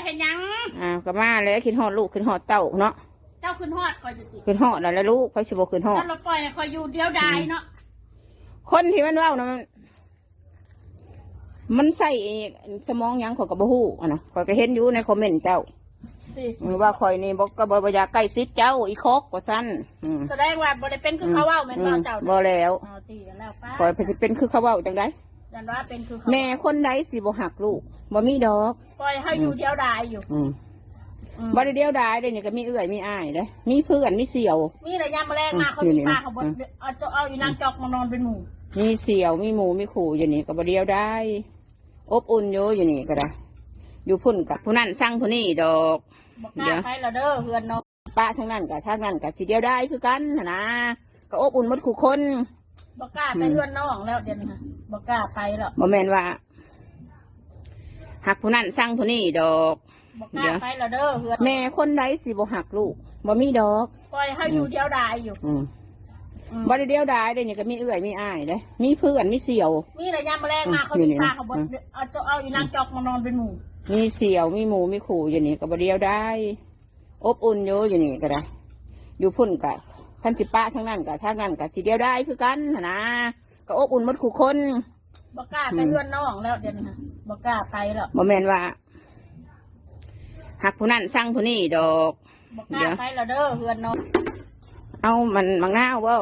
อยเห็นยังอ่าก็มาแล้วขึ้นฮอดลูกขึ้นฮอดเต้าเนาะเจ้าขึ้นฮอดคอยจะติขึ้นฮอดแล้วแล้วลูกเขาสิบ่ขึ้นฮอด ถ้าเราปล่อยให้คอยอยู่เดียวดายเนาะคนที่มันเว้านะมันมันใส่สมองหยังเขอยก็บ่ฮู้อะนะข่อยก็เห็นอยู่ในคอมเมนต์เจ้าสิอืมว่าข่อยนี่บ่ก็บ่บ่อยากใกล้ชิดเจ้าอีคอกว่าซั่นอืมแสดงว่าบ่ได้เป็นคือเขาเว้าแม่นบ่เจ้าบ่แล้วอ๋อตีกันแล้วป้าข่อยสิเป็นคือเขาเว้าจังได ยันว่าเป็นคือเขาแม่คนใดสิบ่หักลูกบ่มีดอก ปล่อยให้อยู่เดียวดายอยู่อืมอืมบ่ได้เดียวดายเด้นี่ก็มีเอื้อยมีอ้ายเด้มีเพื่อนมีเสี่ยว มีแต่ยามแมลงมาเขาอยู่มีนี่ปลานะเขาบดเอาจะเอาอีนางจอกมานอนเป็นหมู่มีเสี่ยวมีหมูมีขู่อยู่นี่ก็บ่เดียวได้อบอุ่นอยู่อยู่นี่ก็ได้อยู่พุ่นกับผู้นั้นสร้างผู้นี้ดอก บอกกเดี๋ล้ายวไปและเด้อเฮือนเนาะป้าทั้งนั้นกับทั้งนั้นกับสิเดียวได้คือกันน่ะนะก็อบอุ่นหมดคู่คน บอกกล้าไปเฮือนน้องแล้วเดี๋ยวนี้บอ กกล้าไปแล้วบ่แม่นว่าหักผู้นั้นสร้างผู้นี้ดอกบอกกล้าไปและเด้อเฮือนแม่คนใดสิบ่หักลูกบ่มีดอกปล่อยให้อยู่เดียวดายอยู่อืมอืมบ่ได้เดียวดายเด้นี่ก็มีเอื้อยมีอ้ายเด้มีเพื่อนมีเสี่ยว มีแต่ยามแมลงมาเขาอยู่มีนี่ปลานะเขาบดเอาจะเอาอีนางจอกมานอนเป็นหมู่มีเสี่ยวมีหมูมีขู่อยู่นี่ก็บ่เดียวได้ อบอุ่นอยู่อยู่นี่ก็ได้ อยู่พุ่นกับคันสิป้าทั้งนั้นกับทั้งนั้นกับสิเดียวได้คือกันน่ะนะ ก็อบอุ่นหมดขู่คนบอกกล้าไปเพื่อนน้องแล้วเดี๋ยวนี้บอกกล้าไปแล้วบ่แม่นว่าหักผู้นั้นสร้างผู้นี้ดอกบอกกล้าไปแล้วเด้อเพื่อนน้อง เอามันมังนาวเว้า